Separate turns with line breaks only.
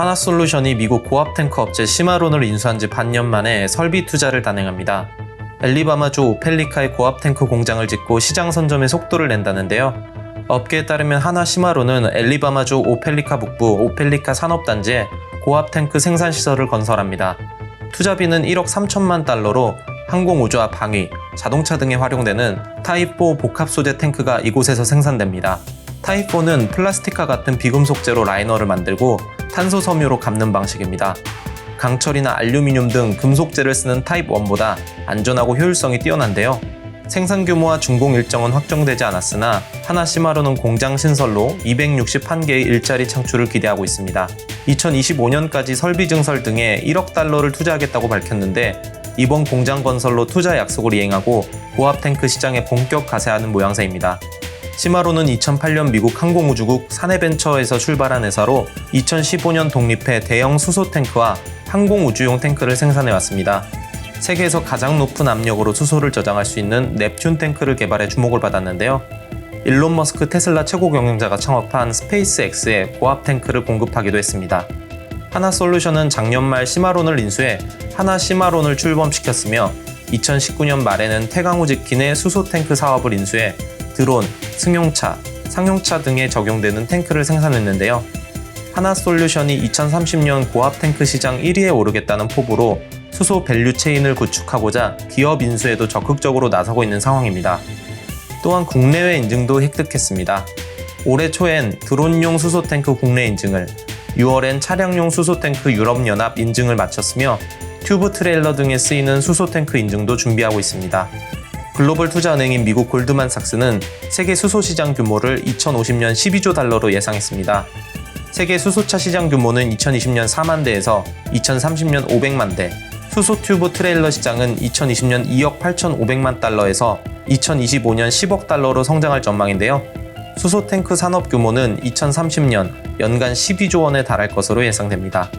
하나솔루션이 미국 고압 탱크 업체 시마론을 인수한 지 반년 만에 설비 투자를 단행합니다. 엘리바마주 오펠리카의 고압 탱크 공장을 짓고 시장 선점에 속도를 낸다는데요. 업계에 따르면 하나 시마론은 엘리바마주 오펠리카 북부 오펠리카 산업단지에 고압 탱크 생산 시설을 건설합니다. 투자비는 1억 3천만 달러로 항공우주와 방위, 자동차 등에 활용되는 타입4 복합 소재 탱크가 이곳에서 생산됩니다. 타입4는 플라스틱과 같은 비금속재로 라이너를 만들고 탄소 섬유로 감는 방식입니다. 강철이나 알루미늄 등 금속재를 쓰는 타입1보다 안전하고 효율성이 뛰어난데요. 생산 규모와 준공 일정은 확정되지 않았으나 하나 시마로는 공장 신설로 261개의 일자리 창출을 기대하고 있습니다. 2025년까지 설비 증설 등에 1억 달러를 투자하겠다고 밝혔는데 이번 공장 건설로 투자 약속을 이행하고 고압 탱크 시장에 본격 가세하는 모양새입니다. 시마로는 2008년 미국 항공우주국 사내벤처에서 출발한 회사로 2015년 독립해 대형 수소 탱크와 항공우주용 탱크를 생산해 왔습니다. 세계에서 가장 높은 압력으로 수소를 저장할 수 있는 넵튠 탱크를 개발해 주목을 받았는데요. 일론 머스크 테슬라 최고 경영자가 창업한 스페이스X에 고압 탱크를 공급하기도 했습니다. 하나 솔루션은 작년 말 시마론을 인수해 하나 시마론을 출범시켰으며 2019년 말에는 태강우 직킨의 수소 탱크 사업을 인수해 드론, 승용차, 상용차 등에 적용되는 탱크를 생산했는데요. 하나솔루션이 2030년 고압 탱크 시장 1위에 오르겠다는 포부로 수소 밸류 체인을 구축하고자 기업 인수에도 적극적으로 나서고 있는 상황입니다. 또한 국내외 인증도 획득했습니다. 올해 초엔 드론용 수소 탱크 국내 인증을, 6월엔 차량용 수소 탱크 유럽연합 인증을 마쳤으며 튜브 트레일러 등에 쓰이는 수소 탱크 인증도 준비하고 있습니다. 글로벌 투자은행인 미국 골드만삭스는 세계 수소 시장 규모를 2050년 12조 달러로 예상했습니다. 세계 수소차 시장 규모는 2020년 4만 대에서 2030년 500만 대, 수소 튜브 트레일러 시장은 2020년 2억 8,500만 달러에서 2025년 10억 달러로 성장할 전망인데요. 수소 탱크 산업 규모는 2030년 연간 12조 원에 달할 것으로 예상됩니다.